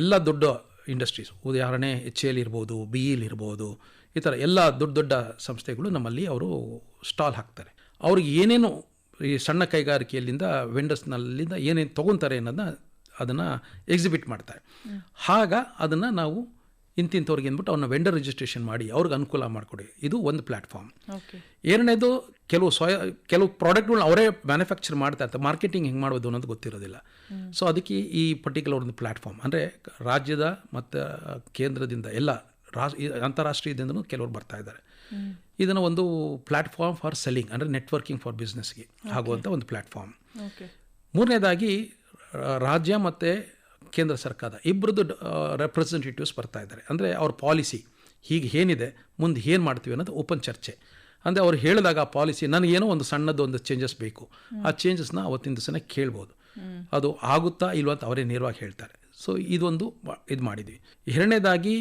[SPEAKER 2] ಎಲ್ಲ ದೊಡ್ಡ ಇಂಡಸ್ಟ್ರೀಸ್ ಉದಾಹರಣೆ ಎಚ್ ಎಲ್ ಇರ್ಬೋದು ಬಿ ಇಲ್ ಇರ್ಬೋದು ಈ ಥರ ಎಲ್ಲ ದೊಡ್ಡ ದೊಡ್ಡ ಸಂಸ್ಥೆಗಳು ನಮ್ಮಲ್ಲಿ ಅವರು ಸ್ಟಾಲ್ ಹಾಕ್ತಾರೆ. ಅವ್ರಿಗೆ ಏನೇನು ಈ ಸಣ್ಣ ಕೈಗಾರಿಕೆಯಲ್ಲಿಂದ ವೆಂಡರ್ಸ್ನಲ್ಲಿಂದ ಏನೇನು ತೊಗೊತಾರೆ ಅನ್ನೋದನ್ನ ಅದನ್ನು ಎಕ್ಸಿಬಿಟ್ ಮಾಡ್ತಾರೆ. ಆಗ ಅದನ್ನು ನಾವು ಇಂತಿಂಥವ್ರಿಗೆ ಅಂದ್ಬಿಟ್ಟು ಅವನ್ನ ವೆಂಡರ್ ರಿಜಿಸ್ಟ್ರೇಷನ್ ಮಾಡಿ ಅವ್ರಿಗೆ ಅನುಕೂಲ ಮಾಡಿಕೊಡಿ. ಇದು ಒಂದು ಪ್ಲ್ಯಾಟ್ಫಾರ್ಮ್ ಎರಡನೇದು ಕೆಲವು ಸ್ವಯ ಕೆಲವು ಪ್ರಾಡಕ್ಟ್ಗಳನ್ನ ಅವರೇ ಮ್ಯಾನುಫ್ಯಾಕ್ಚರ್ ಮಾಡ್ತಾ ಇರ್ತಾರೆ. ಮಾರ್ಕೆಟಿಂಗ್ ಹೆಂಗೆ ಮಾಡೋದು ಅನ್ನೋದು ಗೊತ್ತಿರೋದಿಲ್ಲ. ಸೊ ಅದಕ್ಕೆ ಈ ಪರ್ಟಿಕ್ಯುಲರ್ ಒಂದು ಪ್ಲ್ಯಾಟ್ಫಾರ್ಮ್ ಅಂದರೆ ರಾಜ್ಯದ ಮತ್ತು ಕೇಂದ್ರದಿಂದ ಎಲ್ಲ ರಾ ಅಂತಾರಾಷ್ಟ್ರೀಯದಿಂದಲೂ ಅಂತಾರಾಷ್ಟ್ರೀಯದಿಂದನೂ ಕೆಲವರು ಬರ್ತಾ ಇದ್ದಾರೆ. ಇದನ್ನು ಒಂದು ಪ್ಲ್ಯಾಟ್ಫಾರ್ಮ್ ಫಾರ್ ಸೆಲ್ಲಿಂಗ್ ಅಂದರೆ ನೆಟ್ವರ್ಕಿಂಗ್ ಫಾರ್ ಬಿಸ್ನೆಸ್ಗೆ ಆಗುವಂಥ ಒಂದು ಪ್ಲ್ಯಾಟ್ಫಾರ್ಮ್ ಮೂರನೇದಾಗಿ ರಾಜ್ಯ ಮತ್ತು ಕೇಂದ್ರ ಸರ್ಕಾರ ಇಬ್ಬರದ್ದು ರೆಪ್ರೆಸೆಂಟೇಟಿವ್ಸ್ ಬರ್ತಾ ಇದ್ದಾರೆ. ಅಂದರೆ ಅವ್ರ ಪಾಲಿಸಿ ಹೀಗೆ ಏನಿದೆ, ಮುಂದೆ ಏನು ಮಾಡ್ತೀವಿ ಅನ್ನೋದು ಓಪನ್ ಚರ್ಚೆ. ಅಂದರೆ ಅವ್ರು ಹೇಳಿದಾಗ ಆ ಪಾಲಿಸಿ ನನಗೇನೋ ಒಂದು ಸಣ್ಣದು ಒಂದು ಚೇಂಜಸ್ ಬೇಕು. ಆ ಚೇಂಜಸ್ನ ಅವತ್ತಿನ ದಿವಸನ ಕೇಳ್ಬೋದು. ಅದು ಆಗುತ್ತಾ ಇಲ್ವ ಅಂತ ಅವರೇ ನೇರವಾಗಿ ಹೇಳ್ತಾರೆ. ಸೊ ಇದೊಂದು ಇದು ಮಾಡಿದ್ವಿ. ಎರಡನೇದಾಗಿ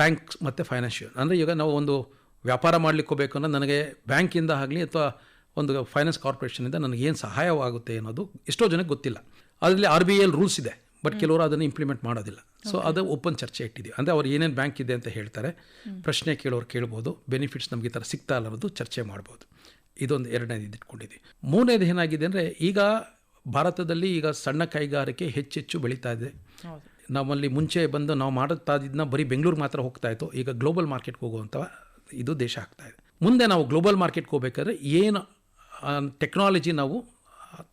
[SPEAKER 2] ಬ್ಯಾಂಕ್ ಮತ್ತು ಫೈನಾನ್ಷಿಯಲ್ ಅಂದರೆ ಈಗ ನಾವು ಒಂದು ವ್ಯಾಪಾರ ಮಾಡಲಿಕ್ಕೆ ಹೋಗಬೇಕು ಅನ್ನೋ ನನಗೆ ಬ್ಯಾಂಕಿಂದ ಆಗಲಿ ಅಥವಾ ಒಂದು ಫೈನಾನ್ಸ್ ಕಾರ್ಪೊರೇಷನಿಂದ ನನಗೆ ಏನು ಸಹಾಯವಾಗುತ್ತೆ ಅನ್ನೋದು ಎಷ್ಟೋ ಜನಕ್ಕೆ ಗೊತ್ತಿಲ್ಲ. ಅದರಲ್ಲಿ ಆರ್ ಬಿ ಐ ರೂಲ್ಸ್ ಇದೆ. ಬಟ್ ಕೆಲವರು ಅದನ್ನು ಇಂಪ್ಲಿಮೆಂಟ್ ಮಾಡೋದಿಲ್ಲ. ಸೊ ಅದು ಓಪನ್ ಚರ್ಚೆ ಇಟ್ಟಿದ್ದೀವಿ ಅಂದರೆ ಅವ್ರು ಏನೇನು ಬ್ಯಾಂಕ್ ಇದೆ ಅಂತ ಹೇಳ್ತಾರೆ. ಪ್ರಶ್ನೆ ಕೇಳೋರು ಕೇಳ್ಬೋದು. ಬೆನಿಫಿಟ್ಸ್ ನಮಗೆ ಈ ಥರ ಸಿಗ್ತಾ ಇಲ್ಲ ಅನ್ನೋದು ಚರ್ಚೆ ಮಾಡ್ಬೋದು. ಇದೊಂದು ಎರಡನೇದು ಇಟ್ಕೊಂಡಿದ್ವಿ ಇಟ್ಕೊಂಡಿದ್ದೀವಿ ಮೂರನೇದು ಏನಾಗಿದೆ ಅಂದರೆ ಈಗ ಭಾರತದಲ್ಲಿ ಈಗ ಸಣ್ಣ ಕೈಗಾರಿಕೆ ಹೆಚ್ಚೆಚ್ಚು ಬೆಳೀತಾ ಇದೆ. ನಮ್ಮಲ್ಲಿ ಮುಂಚೆ ಬಂದು ನಾವು ಮಾಡುತ್ತಾ ಬರೀ ಬೆಂಗಳೂರು ಮಾತ್ರ ಹೋಗ್ತಾ ಇತ್ತು. ಈಗ ಗ್ಲೋಬಲ್ ಮಾರ್ಕೆಟ್ಗೆ ಹೋಗುವಂಥ ಇದು ದೇಶ ಆಗ್ತಾ ಇದೆ. ಮುಂದೆ ನಾವು ಗ್ಲೋಬಲ್ ಮಾರ್ಕೆಟ್ಗೆ ಹೋಗ್ಬೇಕಾದ್ರೆ ಏನು ಟೆಕ್ನಾಲಜಿ ನಾವು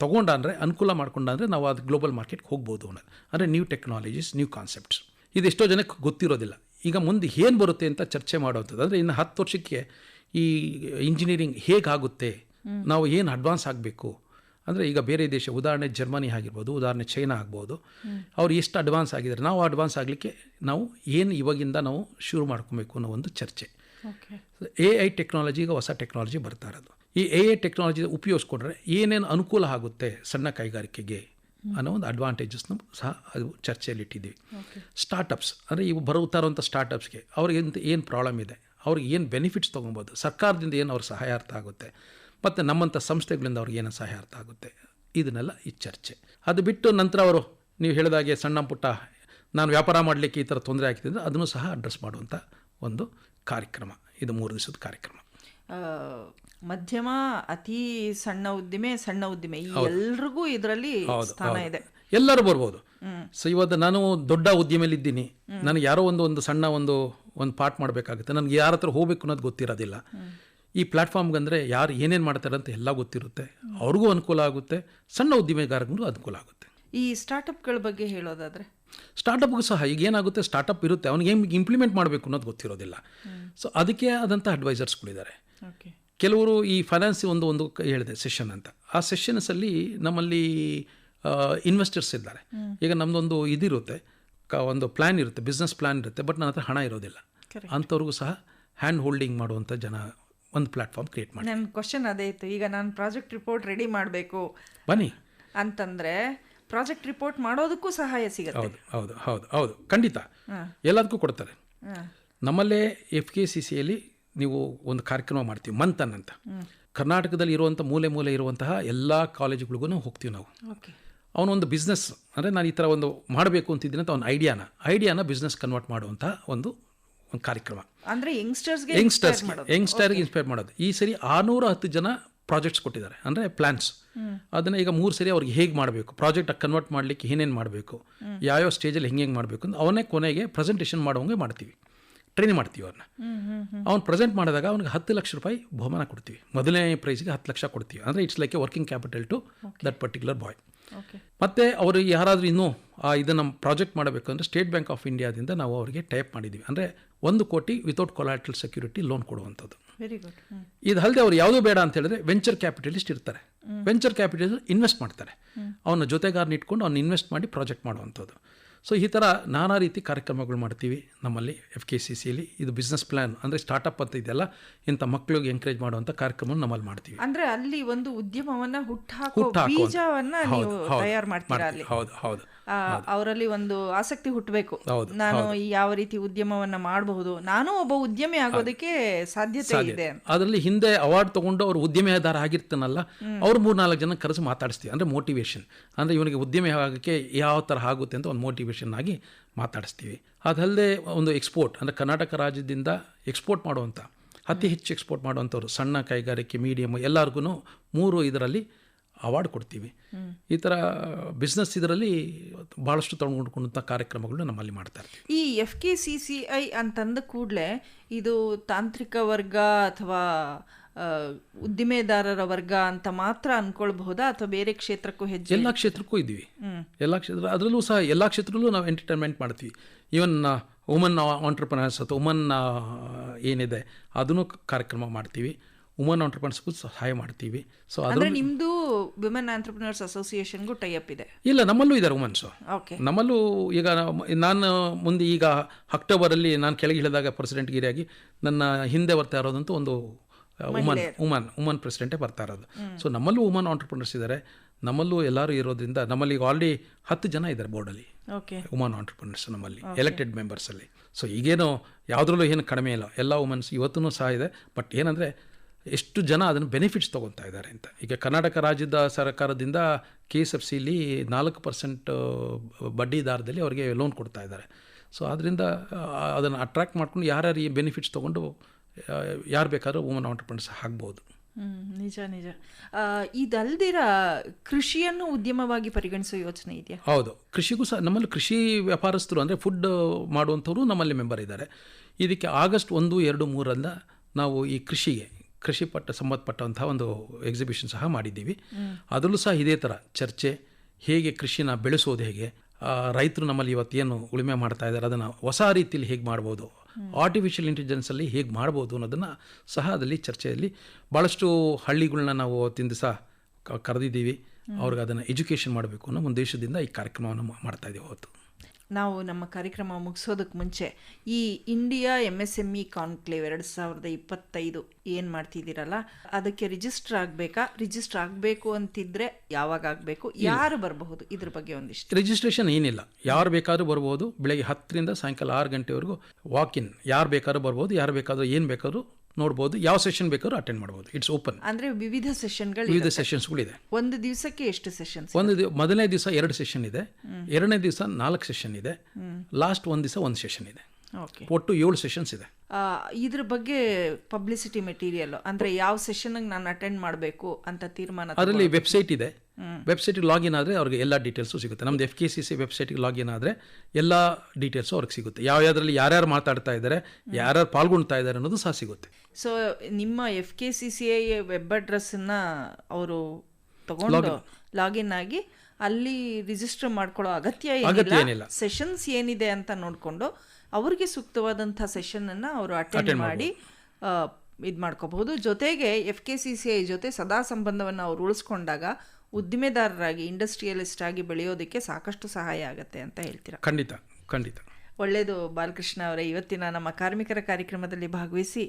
[SPEAKER 2] ತಗೊಂಡ ಅಂದರೆ ಅನುಕೂಲ ಮಾಡ್ಕೊಂಡ ಅಂದರೆ ನಾವು ಅದು ಗ್ಲೋಬಲ್ ಮಾರ್ಕೆಟ್ಗೆ ಹೋಗ್ಬೋದು ಅನ್ನೋದು. ಅಂದರೆ ನ್ಯೂ ಟೆಕ್ನಾಲಜೀಸ್ ನ್ಯೂ ಕಾನ್ಸೆಪ್ಟ್ಸ್ ಇದು ಎಷ್ಟೋ ಜನಕ್ಕೆ ಗೊತ್ತಿರೋದಿಲ್ಲ. ಈಗ ಮುಂದೆ ಏನು ಬರುತ್ತೆ ಅಂತ ಚರ್ಚೆ ಮಾಡುವಂಥದ್ದು ಅಂದರೆ ಇನ್ನು ಹತ್ತು ವರ್ಷಕ್ಕೆ ಈ ಇಂಜಿನಿಯರಿಂಗ್ ಹೇಗಾಗುತ್ತೆ? ನಾವು ಏನು ಅಡ್ವಾನ್ಸ್ ಆಗಬೇಕು? ಅಂದರೆ ಈಗ ಬೇರೆ ದೇಶ ಉದಾಹರಣೆ ಜರ್ಮನಿ ಆಗಿರ್ಬೋದು ಉದಾಹರಣೆ ಚೈನಾ ಆಗ್ಬೋದು. ಅವ್ರು ಎಷ್ಟು ಅಡ್ವಾನ್ಸ್ ಆಗಿದ್ದಾರೆ? ನಾವು ಅಡ್ವಾನ್ಸ್ ಆಗಲಿಕ್ಕೆ ನಾವು ಏನು ಇವಾಗಿಂದ ನಾವು ಶುರು ಮಾಡ್ಕೊಬೇಕು ಅನ್ನೋ ಒಂದು ಚರ್ಚೆ. ಎ ಐ ಟೆಕ್ನಾಲಜಿ ಈಗ ಹೊಸ ಟೆಕ್ನಾಲಜಿ ಬರ್ತಾ ಇರೋದು. ಈ ಎ ಐ ಟೆಕ್ನಾಲಜಿ ಉಪಯೋಗಿಸ್ಕೊಂಡ್ರೆ ಏನೇನು ಅನುಕೂಲ ಆಗುತ್ತೆ ಸಣ್ಣ ಕೈಗಾರಿಕೆಗೆ ಅನ್ನೋ ಒಂದು ಅಡ್ವಾಂಟೇಜಸ್ನ ಸಹ ಅದು ಚರ್ಚೆಯಲ್ಲಿ ಇಟ್ಟಿದ್ದೀವಿ ಸ್ಟಾರ್ಟಪ್ಸ್ ಅಂದರೆ ಇವು ಬರುತ್ತಾ ಇರುವಂಥ ಸ್ಟಾರ್ಟಪ್ಸ್ಗೆ ಅವ್ರಿಗೆ ಏನು ಪ್ರಾಬ್ಲಮ್ ಇದೆ ಅವ್ರಿಗೆ ಏನು ಬೆನಿಫಿಟ್ಸ್ ತೊಗೊಬೋದು ಸರ್ಕಾರದಿಂದ ಏನು ಅವ್ರ ಸಹಾಯ ಅರ್ಥ ಆಗುತ್ತೆ ಮತ್ತು ನಮ್ಮಂಥ ಸಂಸ್ಥೆಗಳಿಂದ ಅವ್ರಿಗೆ ಏನು ಸಹಾಯ ಅರ್ಥ ಆಗುತ್ತೆ ಇದನ್ನೆಲ್ಲ ಈ ಚರ್ಚೆ. ಅದು ಬಿಟ್ಟು ನಂತರ ಅವರು ನೀವು ಹೇಳಿದಾಗೆ ಸಣ್ಣ ಪುಟ್ಟ ನಾನು ವ್ಯಾಪಾರ ಮಾಡಲಿಕ್ಕೆ ಈ ಥರ ತೊಂದರೆ ಆಗ್ತಿದ್ರೆ ಅದನ್ನು ಸಹ ಅಡ್ರೆಸ್ ಮಾಡುವಂಥ ಒಂದು ಕಾರ್ಯಕ್ರಮ ಇದು ಮೂರು ದಿವಸದ ಕಾರ್ಯಕ್ರಮ.
[SPEAKER 1] ಮಧ್ಯಮ ಅತಿ ಸಣ್ಣ ಉದ್ದಿಮೆ ಸಣ್ಣ ಉದ್ದಿಮೆ. ಈ ಎಲ್ರಿಗೂ ಇದರಲ್ಲಿ ಸ್ಥಾನ ಇದೆ.
[SPEAKER 2] ಎಲ್ಲರೂ ಬರ್ಬೋದು. ಸೊ ಇವತ್ತು ನಾನು ದೊಡ್ಡ ಉದ್ಯಮಿಯಲ್ಲಿ ಇದ್ದೀನಿ ನನಗೆ ಯಾರೋ ಒಂದು ಒಂದು ಸಣ್ಣ ಒಂದು ಒಂದು ಪಾರ್ಟ್ ಮಾಡಬೇಕಾಗುತ್ತೆ. ನನಗೆ ಯಾರ ಹತ್ರ ಹೋಗ್ಬೇಕು ಅನ್ನೋದು ಗೊತ್ತಿರೋದಿಲ್ಲ. ಈ ಪ್ಲ್ಯಾಟ್ಫಾರ್ಮ್ಗೆ ಅಂದರೆ ಯಾರು ಏನೇನು ಮಾಡ್ತಾರೆ ಅಂತ ಎಲ್ಲ ಗೊತ್ತಿರುತ್ತೆ. ಅವ್ರಿಗೂ ಅನುಕೂಲ ಆಗುತ್ತೆ. ಸಣ್ಣ ಉದ್ದಿಮೆಗಾರರಿಗೂ ಅನುಕೂಲ ಆಗುತ್ತೆ.
[SPEAKER 1] ಈ ಸ್ಟಾರ್ಟಪ್ಗಳ ಬಗ್ಗೆ ಹೇಳೋದಾದ್ರೆ?
[SPEAKER 2] ಸ್ಟಾರ್ಟಪ್ಗೂ ಸಹ ಈಗ ಏನಾಗುತ್ತೆ ಸ್ಟಾರ್ಟಪ್ ಇರುತ್ತೆ. ಅವ್ನಿಗೆ ಹೆಂಗೆ ಇಂಪ್ಲಿಮೆಂಟ್ ಮಾಡಬೇಕು ಅನ್ನೋದು ಗೊತ್ತಿರೋದಿಲ್ಲ. ಸೊ ಅದಕ್ಕೆ ಆದಂಥ ಅಡ್ವೈಸರ್ಸ್ಗಳಿದ್ದಾರೆ
[SPEAKER 1] ಓಕೆ
[SPEAKER 2] ಕೆಲವರು ಈ ಫೈನಾನ್ಸ್ ಒಂದು ಒಂದು ಹೇಳಿದೆ ಸೆಷನ್ ಅಂತ. ಆ ಸೆಷನ್ಸಲ್ಲಿ ನಮ್ಮಲ್ಲಿ ಇನ್ವೆಸ್ಟರ್ಸ್ ಇದ್ದಾರೆ. ಈಗ ನಮ್ಮದೊಂದು ಇದಿರುತ್ತೆ ಕ ಒಂದು ಪ್ಲ್ಯಾನ್ ಇರುತ್ತೆ ಬಿಸ್ನೆಸ್ ಪ್ಲ್ಯಾನ್ ಇರುತ್ತೆ ಬಟ್ ನನ್ನ ಹತ್ರ ಹಣ ಇರೋದಿಲ್ಲ. ಅಂಥವ್ರಿಗೂ ಸಹ ಹ್ಯಾಂಡ್ ಹೋಲ್ಡಿಂಗ್ ಮಾಡುವಂಥ ಜನ ಒಂದು ಪ್ಲಾಟ್ಫಾರ್ಮ್ ಕ್ರಿಯೇಟ್ ಮಾಡಿ.
[SPEAKER 1] ನನ್ನ ಕ್ವಶನ್ ಅದೇ ಇತ್ತು. ಈಗ ನಾನು ಪ್ರಾಜೆಕ್ಟ್ ರಿಪೋರ್ಟ್ ರೆಡಿ ಮಾಡಬೇಕು
[SPEAKER 2] ಬನ್ನಿ.
[SPEAKER 1] ಅಂತಂದ್ರೆ ಪ್ರಾಜೆಕ್ಟ್ ರಿಪೋರ್ಟ್ ಮಾಡೋದಕ್ಕೂ ಸಹಾಯ ಸಿಗುತ್ತೆ.
[SPEAKER 2] ಹೌದು ಹೌದು ಹೌದು ಹೌದು. ಖಂಡಿತ. ಎಲ್ಲದಕ್ಕೂ ಕೊಡ್ತಾರೆ. ನಮ್ಮಲ್ಲೇ ಎಫ್ ಕೆ ಸಿ ಸಿಯಲ್ಲಿ ನೀವು ಒಂದು ಕಾರ್ಯಕ್ರಮ ಮಾಡ್ತೀವಿ ಮಂತನ್ ಅಂತ. ಕರ್ನಾಟಕದಲ್ಲಿ ಇರುವಂಥ ಮೂಲೆ ಮೂಲೆ ಇರುವಂತಹ ಎಲ್ಲ ಕಾಲೇಜುಗಳಿಗೂ ಹೋಗ್ತೀವಿ ನಾವು. ಅವನೊಂದು ಬಿಸ್ನೆಸ್ ಅಂದರೆ ನಾನು ಈ ಥರ ಒಂದು ಮಾಡಬೇಕು ಅಂತಿದ್ದೀನಿ ಅಂತ ಅವ್ನ ಐಡಿಯಾನ ಐಡಿಯಾನ ಬಿಸ್ನೆಸ್ ಕನ್ವರ್ಟ್ ಮಾಡುವಂಥ ಒಂದು ಒಂದು ಕಾರ್ಯಕ್ರಮ.
[SPEAKER 1] ಅಂದರೆ ಯಂಗ್ಸ್ಟರ್ಸ್ಗೆ
[SPEAKER 2] ಯಂಗ್ಸ್ಟರ್ಸ್ ಯಂಗ್ಸ್ಟರ್ಗೆ ಇನ್ಸ್ಪೈರ್ ಮಾಡೋದು. ಈ ಸರಿ ಆರುನೂರ ಹತ್ತು ಜನ ಪ್ರಾಜೆಕ್ಟ್ಸ್ ಕೊಟ್ಟಿದ್ದಾರೆ ಅಂದರೆ ಪ್ಲ್ಯಾನ್ಸ್ ಅದನ್ನು ಈಗ ಮೂರು ಸರಿ ಅವ್ರಿಗೆ ಹೇಗೆ ಮಾಡಬೇಕು ಪ್ರಾಜೆಕ್ಟ್ ಕನ್ವರ್ಟ್ ಮಾಡಲಿಕ್ಕೆ ಏನೇನು ಮಾಡಬೇಕು ಯಾವ್ಯಾವ ಸ್ಟೇಜಲ್ಲಿ ಹೆಂಗೆ ಹೆಂಗೆ ಮಾಡಬೇಕು ಅಂತ ಅವನೇ ಕೊನೆಗೆ ಪ್ರೆಸೆಂಟೇಷನ್ ಮಾಡೋಂಗೆ ಮಾಡ್ತೀವಿ. ಟ್ರೈನ್ ಮಾಡ್ತೀವಿ ಅವ್ರನ್ನ ಅವ್ನು ಪ್ರೆಸೆಂಟ್ ಮಾಡಿದಾಗ ಅವ್ನಿಗೆ ಹತ್ತು ಲಕ್ಷ ರೂಪಾಯಿ ಬಹುಮಾನ ಕೊಡ್ತೀವಿ. ಮೊದಲನೇ ಪ್ರೈಸ್ಗೆ ಹತ್ತು ಲಕ್ಷ ಕೊಡ್ತೀವಿ. ಅಂದರೆ it's like a working capital to that particular boy ಮತ್ತು ಅವರು ಯಾರಾದರೂ ಇನ್ನೂ ಆ ಇದನ್ನು ಪ್ರಾಜೆಕ್ಟ್ ಮಾಡಬೇಕು ಅಂದರೆ ಸ್ಟೇಟ್ ಬ್ಯಾಂಕ್ ಆಫ್ ಇಂಡಿಯಾದಿಂದ ನಾವು ಅವರಿಗೆ ಟೈಪ್ ಮಾಡಿದ್ದೀವಿ ಅಂದರೆ ಒಂದು ಕೋಟಿ ವಿತೌಟ್ ಕೊಲಾಟ್ರಲ್ ಸೆಕ್ಯೂರಿಟಿ ಲೋನ್ ಕೊಡುವಂಥದ್ದು.
[SPEAKER 1] ವೆರಿ ಗುಡ್
[SPEAKER 2] ಇದು ಅಲ್ಲದೆ ಅವ್ರು ಯಾವುದೂ ಬೇಡ ಅಂತ ಹೇಳಿದ್ರೆ ವೆಂಚರ್ ಕ್ಯಾಪಿಟಲಿಸ್ಟ್ ಇರ್ತಾರೆ. ವೆಂಚರ್ ಕ್ಯಾಪಿಟಲಿಸ್ಟ್ ಇನ್ವೆಸ್ಟ್ ಮಾಡ್ತಾರೆ. ಅವನ ಜೊತೆಗಾರನ ಇಟ್ಕೊಂಡು ಅವ್ನು ಇನ್ವೆಸ್ಟ್ ಮಾಡಿ ಪ್ರಾಜೆಕ್ಟ್ ಮಾಡುವಂಥದ್ದು. ಸೊ ಈ ಥರ ನಾನಾ ರೀತಿ ಕಾರ್ಯಕ್ರಮಗಳು ಮಾಡ್ತೀವಿ ನಮ್ಮಲ್ಲಿ ಎಫ್ ಕೆ ಸಿ ಸಿಯಲ್ಲಿ ಇದು ಬಿಸ್ನೆಸ್ ಪ್ಲ್ಯಾನ್ ಅಂದರೆ ಸ್ಟಾರ್ಟಪ್ ಅಂತ ಇದೆಯಲ್ಲ ಇಂಥ ಮಕ್ಕಳಿಗೆ ಎಂಕರೇಜ್ ಮಾಡುವಂಥ ಕಾರ್ಯಕ್ರಮವನ್ನು ನಮ್ಮಲ್ಲಿ ಮಾಡ್ತೀವಿ.
[SPEAKER 1] ಅಂದ್ರೆ ಅಲ್ಲಿ ಒಂದು ಉದ್ಯಮವನ್ನ ಹುಟ್ಟಾಕೋ
[SPEAKER 2] ಹುಟ್ಟಾಕುವಂತ.
[SPEAKER 1] ಬೀಜವನ್ನ
[SPEAKER 2] ಹೌದು,
[SPEAKER 1] ನೀವು
[SPEAKER 2] ಹೌದು,
[SPEAKER 1] ತಯಾರು ಮಾಡ್ತೀರಾ ಅಲ್ಲಿ?
[SPEAKER 2] ಹೌದು ಹೌದು.
[SPEAKER 1] ಅವರಲ್ಲಿ ಒಂದು ಆಸಕ್ತಿ ಹುಟ್ಟಬೇಕು.
[SPEAKER 2] ಹೌದು,
[SPEAKER 1] ನಾನು ಈ ಯಾವ ರೀತಿ ಉದ್ಯಮವನ್ನ ಮಾಡಬಹುದು. ನಾನು ಒಬ್ಬ ಉದ್ಯಮಿ ಆಗೋದಕ್ಕೆ ಸಾಧ್ಯತೆ ಇದೆ.
[SPEAKER 2] ಅದರಲ್ಲಿ ಹಿಂದೆ ಅವಾರ್ಡ್ ತಗೊಂಡು ಅವ್ರು ಉದ್ಯಮಿ ಆಧಾರ ಆಗಿರ್ತಾನಲ್ಲ ಅವ್ರು ಮೂರು ನಾಲ್ಕು ಜನ ಕರೆಸಿ ಮಾತಾಡಿಸ್ತೀವಿ. ಅಂದ್ರೆ ಮೋಟಿವೇಶನ್ ಅಂದ್ರೆ ಇವನಿಗೆ ಉದ್ಯಮಿ ಆಗೋಕ್ಕೆ ಯಾವ ಥರ ಆಗುತ್ತೆ ಅಂತ ಒಂದು ಮೋಟಿವೇಶನ್ ಆಗಿ ಮಾತಾಡಿಸ್ತೀವಿ. ಅದಲ್ಲದೆ ಒಂದು ಎಕ್ಸ್ಪೋರ್ಟ್ ಅಂದ್ರೆ ಕರ್ನಾಟಕ ರಾಜ್ಯದಿಂದ ಎಕ್ಸ್ಪೋರ್ಟ್ ಮಾಡುವಂಥ ಅತಿ ಹೆಚ್ಚು ಎಕ್ಸ್ಪೋರ್ಟ್ ಮಾಡುವಂಥವ್ರು ಸಣ್ಣ ಕೈಗಾರಿಕೆ ಮೀಡಿಯಮ್ ಎಲ್ಲರಿಗೂ ಮೂರು ಇದರಲ್ಲಿ ಅವಾರ್ಡ್ ಕೊಡ್ತೀವಿ. ಈ ಥರ ಬಿಸ್ನೆಸ್ ಇದರಲ್ಲಿ ಭಾಳಷ್ಟು ತೊಗೊಂಡ್ಕೊಂಡಂಥ ಕಾರ್ಯಕ್ರಮಗಳನ್ನ ನಮ್ಮಲ್ಲಿ ಮಾಡ್ತಾರೆ
[SPEAKER 1] ಈ F K C C I ಅಂತಂದ ಕೂಡಲೇ ಇದು ತಾಂತ್ರಿಕ ವರ್ಗ ಅಥವಾ ಉದ್ದಿಮೆದಾರರ ವರ್ಗ ಅಂತ ಮಾತ್ರ ಅನ್ಕೊಳ್ಬಹುದಾ? ಅಥವಾ ಬೇರೆ ಕ್ಷೇತ್ರಕ್ಕೂ ಹೆಜ್ಜೆ
[SPEAKER 2] ಎಲ್ಲ ಕ್ಷೇತ್ರಕ್ಕೂ ಇದ್ದೀವಿ. ಎಲ್ಲ ಕ್ಷೇತ್ರ ಅದರಲ್ಲೂ ಸಹ ಎಲ್ಲ ಕ್ಷೇತ್ರದಲ್ಲೂ ನಾವು ಎಂಟರ್ಟೈನ್ಮೆಂಟ್ ಮಾಡ್ತೀವಿ. ಈವನ್ ವುಮನ್ ಆಂಟ್ರಪ್ರನರ್ಸ್ ಅಥವಾ ವುಮನ್ ಏನಿದೆ ಅದನ್ನು ಕಾರ್ಯಕ್ರಮ ಮಾಡ್ತೀವಿ. ವುಮನ್ ಆಂಟ್ರಪ್ರನರ್ಸ್ಗೂ ಸಹಾಯ ಮಾಡ್ತೀವಿ. ಸೊ ಅದ್ರ
[SPEAKER 1] ನಿಮ್ಮದು ವಿಮೆನ್ ಆಂಟ್ರಪ್ರಿನರ್ಸ್ ಅಸೋಸಿಯೇಷನ್ಗೂ ಟೈಅಪ್ ಇದೆ?
[SPEAKER 2] ಇಲ್ಲ ನಮ್ಮಲ್ಲೂ ಇದ್ದಾರೆ ವುಮೆನ್ಸ್
[SPEAKER 1] ಓಕೆ
[SPEAKER 2] ನಮ್ಮಲ್ಲೂ ಈಗ ನಾನು ಮುಂದೆ ಈಗ ಅಕ್ಟೋಬರಲ್ಲಿ ನಾನು ಕೆಳಗೆ ಇಳಿದಾಗ ಪ್ರೆಸಿಡೆಂಟ್ ಗಿರಿಯಾಗಿ ನನ್ನ ಹಿಂದೆ ಬರ್ತಾ ಇರೋದಂತೂ ಒಂದು ವುಮನ್ ವುಮನ್ ವುಮನ್ ಪ್ರೆಸಿಡೆಂಟೇ ಬರ್ತಾ ಇರೋದು. ಸೊ ನಮ್ಮಲ್ಲೂ ವುಮನ್ ಆಂಟ್ರಪ್ರಿನರ್ಸ್ ಇದ್ದಾರೆ ನಮ್ಮಲ್ಲೂ ಎಲ್ಲರೂ ಇರೋದ್ರಿಂದ ನಮ್ಮಲ್ಲಿ ಈಗ ಆಲ್ರೆಡಿ ಹತ್ತು ಜನ ಇದ್ದಾರೆ ಬೋರ್ಡಲ್ಲಿ
[SPEAKER 1] ಓಕೆ
[SPEAKER 2] ವುಮನ್ ಆಂಟ್ರಪ್ರಿನರ್ಸ್ ನಮ್ಮಲ್ಲಿ ಎಲೆಕ್ಟೆಡ್ ಮೆಂಬರ್ಸಲ್ಲಿ ಸೊ ಈಗೇನು ಯಾವುದ್ರಲ್ಲೂ ಏನು ಕಡಿಮೆ ಇಲ್ಲ. ಎಲ್ಲ ವುಮನ್ಸ್ ಇವತ್ತೂ ಸಹ ಇದೆ. ಬಟ್ ಏನಂದರೆ ಎಷ್ಟು ಜನ ಅದನ್ನು ಬೆನಿಫಿಟ್ಸ್ ತೊಗೊತಾ ಇದ್ದಾರೆ ಅಂತ. ಈಗ ಕರ್ನಾಟಕ ರಾಜ್ಯದ ಸರ್ಕಾರದಿಂದ ಕೆ ಎಸ್ ಎಫ್ ಸಿಲಿ ನಾಲ್ಕು ಪರ್ಸೆಂಟ್ ಬಡ್ಡಿ ದಾರದಲ್ಲಿ ಅವರಿಗೆ ಲೋನ್ ಕೊಡ್ತಾ ಇದ್ದಾರೆ. ಸೊ ಆದ್ದರಿಂದ ಅದನ್ನು ಅಟ್ರಾಕ್ಟ್ ಮಾಡ್ಕೊಂಡು ಯಾರ್ಯಾರು ಈ ಬೆನಿಫಿಟ್ಸ್ ತೊಗೊಂಡು ಯಾರು ಬೇಕಾದರೂ ವುಮನ್ ಆಂಟರ್ಪ್ರಿನರ್ಸ್ ಆಗ್ಬೋದು.
[SPEAKER 1] ನಿಜ ನಿಜ. ಇದಲ್ದಿರ ಕೃಷಿಯನ್ನು ಉದ್ಯಮವಾಗಿ ಪರಿಗಣಿಸೋ ಯೋಚನೆ ಇದೆಯಾ?
[SPEAKER 2] ಹೌದು. ಕೃಷಿಗೂ ಸಹ ನಮ್ಮಲ್ಲಿ ಕೃಷಿ ವ್ಯಾಪಾರಸ್ಥರು ಅಂದರೆ ಫುಡ್ ಮಾಡುವಂಥವ್ರು ನಮ್ಮಲ್ಲಿ ಮೆಂಬರ್ ಇದ್ದಾರೆ. ಇದಕ್ಕೆ ಆಗಸ್ಟ್ ಒಂದು ಎರಡು ಮೂರರಿಂದ ನಾವು ಈ ಕೃಷಿಗೆ ಕೃಷಿ ಪಟ್ಟ ಸಂಬಂಧಪಟ್ಟಂಥ ಒಂದು ಎಕ್ಸಿಬಿಷನ್ ಸಹ ಮಾಡಿದ್ದೀವಿ. ಅದರಲ್ಲೂ ಸಹ ಇದೇ ಥರ ಚರ್ಚೆ ಹೇಗೆ ಕೃಷಿನ ಬೆಳೆಸೋದು ಹೇಗೆ ರೈತರು ನಮ್ಮಲ್ಲಿ ಇವತ್ತೇನು ಉಳುಮೆ ಮಾಡ್ತಾ ಇದ್ದಾರೆ ಅದನ್ನು ಹೊಸ ರೀತಿಯಲ್ಲಿ ಹೇಗೆ ಮಾಡ್ಬೋದು ಆರ್ಟಿಫಿಷಿಯಲ್ ಇಂಟೆಲಿಜೆನ್ಸಲ್ಲಿ ಹೇಗೆ ಮಾಡ್ಬೋದು ಅನ್ನೋದನ್ನು ಸಹ ಅದರಲ್ಲಿ ಚರ್ಚೆಯಲ್ಲಿ ಭಾಳಷ್ಟು ಹಳ್ಳಿಗಳನ್ನ ನಾವು ಅವತ್ತಿನ ಸಹ ಕರೆದಿದ್ದೀವಿ. ಅವ್ರಿಗೆ ಅದನ್ನು ಎಜುಕೇಷನ್ ಮಾಡಬೇಕು ಅನ್ನೋ ಒಂದು ದೇಶದಿಂದ ಈ ಕಾರ್ಯಕ್ರಮವನ್ನು ಮಾಡ್ತಾ ಇದ್ದೀವಿ ಅವತ್ತು.
[SPEAKER 1] ನಾವು ನಮ್ಮ ಕಾರ್ಯಕ್ರಮ ಮುಗಿಸೋದಕ್ಕೆ ಮುಂಚೆ ಈ India M S M E conclave ಎರಡು ಸಾವಿರದ ಇಪ್ಪತ್ತೈದು ಏನು ಮಾಡ್ತಿದ್ದೀರಲ್ಲ ಅದಕ್ಕೆ ರಿಜಿಸ್ಟರ್ ಆಗಬೇಕಾ? ರಿಜಿಸ್ಟರ್ ಆಗಬೇಕು ಅಂತಿದ್ರೆ ಯಾವಾಗ ಆಗಬೇಕು? ಯಾರು ಬರಬಹುದು? ಇದ್ರ ಬಗ್ಗೆ ಒಂದಿಷ್ಟು.
[SPEAKER 2] ರಿಜಿಸ್ಟ್ರೇಷನ್ ಏನಿಲ್ಲ. ಯಾರು ಬೇಕಾದರೂ ಬರ್ಬೋದು. ಬೆಳಗ್ಗೆ ಹತ್ತರಿಂದ ಸಾಯಂಕಾಲ ಆರು ಗಂಟೆವರೆಗೂ ವಾಕಿನ್ ಇನ್ ಯಾರು ಬೇಕಾದ್ರೂ ಬರ್ಬೋದು ಯಾರು ಬೇಕಾದರೂ ಏನು ಬೇಕಾದ್ರೂ ನೋಡ್ಬೋದು. ಯಾವ ಸೆಷನ್ ಬೇಕಾದ್ರೂ ಅಟೆಂಡ್ ಮಾಡ್ಬೋದು. ಇಟ್ಸ್ ಓಪನ್
[SPEAKER 1] ಅಂದ್ರೆ ವಿವಿಧ ಸೆಷನ್ಗಳು
[SPEAKER 2] ವಿವಿಧ ಸೆಷನ್ಸ್ಗಳಿದೆ
[SPEAKER 1] ಒಂದು ದಿವಸಕ್ಕೆ ಎಷ್ಟು ಸೆಷನ್ಸ್
[SPEAKER 2] ಒಂದು ಮೊದಲನೇ ದಿವಸ ಎರಡು ಸೆಷನ್ ಇದೆ. ಎರಡನೇ ದಿವಸ ನಾಲ್ಕು ಸೆಷನ್ ಇದೆ. ಲಾಸ್ಟ್ ಒಂದು ದಿವಸ ಒಂದು ಸೆಷನ್ ಇದೆ. ಒಟ್ಟು ಏಳು ಸೆಷನ್ಸ್ ಇದೆ.
[SPEAKER 1] ಇದ್ರ ಬಗ್ಗೆ ಪಬ್ಲಿಸಿಟಿ ಮೆಟೀರಿಯಲ್ ಅಂದ್ರೆ ಯಾವ ಸೆಷನ್ ನಾನು ಅಟೆಂಡ್ ಮಾಡಬೇಕು ಅಂತ ತೀರ್ಮಾನ
[SPEAKER 2] ಅದರಲ್ಲಿ ವೆಬ್ಸೈಟ್ ಇದೆ. ವೆಬ್ಸೈಟ್ ಲಾಗಿನ್ ಆದರೆ ಅವ್ರಿಗೆ ಎಲ್ಲ ಡೀಟೇಲ್ಸು ಸಿಗುತ್ತೆ. ನಮ್ದು ಎಫ್ ಕೆ ಸಿ ಸಿ ವೆಬ್ಸೈಟಿಗೆ ಲಾಗಿನ್ ಆದರೆ ಎಲ್ಲ ಡೀಟೇಲ್ಸು ಅವ್ರಿಗೆ ಸಿಗುತ್ತೆ. ಯಾವ ಯಾವ್ದ್ರಲ್ಲಿ ಯಾರ್ಯಾರು ಮಾತಾಡ್ತಾ ಇದ್ದಾರೆ ಯಾರ್ಯಾರು ಪಾಲ್ಗೊಳ್ತಾ ಇದ್ದಾರೆ ಅನ್ನೋದು ಸಹ ಸಿಗುತ್ತೆ.
[SPEAKER 1] ಸೊ ನಿಮ್ಮ F K C C I web ಅಡ್ರೆಸ್ಸನ್ನ ಅವರು ತಗೊಂಡು ಲಾಗಿನ್ ಆಗಿ ಅಲ್ಲಿ ರಿಜಿಸ್ಟರ್ ಮಾಡ್ಕೊಳ್ಳೋ ಅಗತ್ಯ ಏನಿಲ್ಲ. ಸೆಷನ್ಸ್ ಏನಿದೆ ಅಂತ ನೋಡಿಕೊಂಡು ಅವ್ರಿಗೆ ಸೂಕ್ತವಾದಂಥ ಸೆಷನನ್ನು ಅವರು ಅಟೆಂಡ್ ಮಾಡಿ ಇದು ಮಾಡ್ಕೋಬಹುದು. ಜೊತೆಗೆ F K C C I ಜೊತೆ ಸದಾ ಸಂಬಂಧವನ್ನು ಅವ್ರು ಉಳಿಸ್ಕೊಂಡಾಗ ಉದ್ದಿಮೆದಾರರಾಗಿ ಇಂಡಸ್ಟ್ರಿಯಲಿಸ್ಟ್ ಆಗಿ ಬೆಳೆಯೋದಕ್ಕೆ ಸಾಕಷ್ಟು ಸಹಾಯ ಆಗುತ್ತೆ ಅಂತ ಹೇಳ್ತೀರಾ?
[SPEAKER 2] ಖಂಡಿತ ಖಂಡಿತ.
[SPEAKER 1] ಒಳ್ಳೆಯದು ಬಾಲಕೃಷ್ಣ ಅವರೇ ಇವತ್ತಿನ ನಮ್ಮ ಕಾರ್ಮಿಕರ ಕಾರ್ಯಕ್ರಮದಲ್ಲಿ ಭಾಗವಹಿಸಿ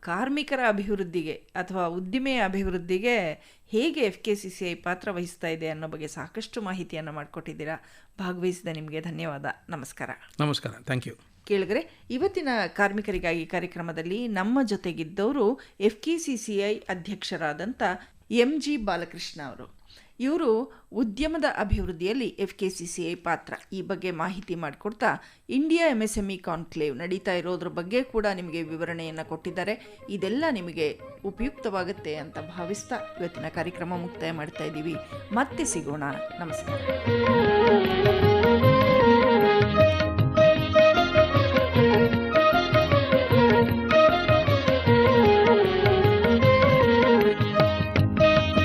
[SPEAKER 1] ಕಾರ್ಮಿಕರ ಅಭಿವೃದ್ಧಿಗೆ ಅಥವಾ ಉದ್ದಿಮೆಯ ಅಭಿವೃದ್ಧಿಗೆ ಹೇಗೆ F K C C I ಪಾತ್ರ ವಹಿಸ್ತಾ ಇದೆ ಅನ್ನೋ ಬಗ್ಗೆ ಸಾಕಷ್ಟು ಮಾಹಿತಿಯನ್ನು ಮಾಡಿಕೊಟ್ಟಿದ್ದೀರಾ. ಭಾಗವಹಿಸಿದ ನಿಮಗೆ ಧನ್ಯವಾದ. ನಮಸ್ಕಾರ.
[SPEAKER 2] ನಮಸ್ಕಾರ. ಥ್ಯಾಂಕ್ ಯು
[SPEAKER 1] ಕೇಳಿದ್ರೆ ಇವತ್ತಿನ ಕಾರ್ಮಿಕರಿಗಾಗಿ ಕಾರ್ಯಕ್ರಮದಲ್ಲಿ ನಮ್ಮ ಜೊತೆಗಿದ್ದವರು F K C C I ಅಧ್ಯಕ್ಷರಾದಂಥ ಎಂ ಜಿ ಬಾಲಕೃಷ್ಣ ಅವರು. ಇವರು ಉದ್ಯಮದ ಅಭಿವೃದ್ಧಿಯಲ್ಲಿ F K C C I ಪಾತ್ರ. ಈ ಬಗ್ಗೆ ಮಾಹಿತಿ ಮಾಡಿಕೊಡ್ತಾ India M S M E conclave ನಡೀತಾ ಇರೋದ್ರ ಬಗ್ಗೆ ಕೂಡ ನಿಮಗೆ ವಿವರಣೆಯನ್ನು ಕೊಟ್ಟಿದ್ದಾರೆ. ಇದೆಲ್ಲ ನಿಮಗೆ ಉಪಯುಕ್ತವಾಗುತ್ತೆ ಅಂತ ಭಾವಿಸ್ತಾ ಇವತ್ತಿನ ಕಾರ್ಯಕ್ರಮ ಮುಕ್ತಾಯ ಮಾಡ್ತಾ ಇದ್ದೀವಿ. ಮತ್ತೆ ಸಿಗೋಣ. ನಮಸ್ಕಾರ.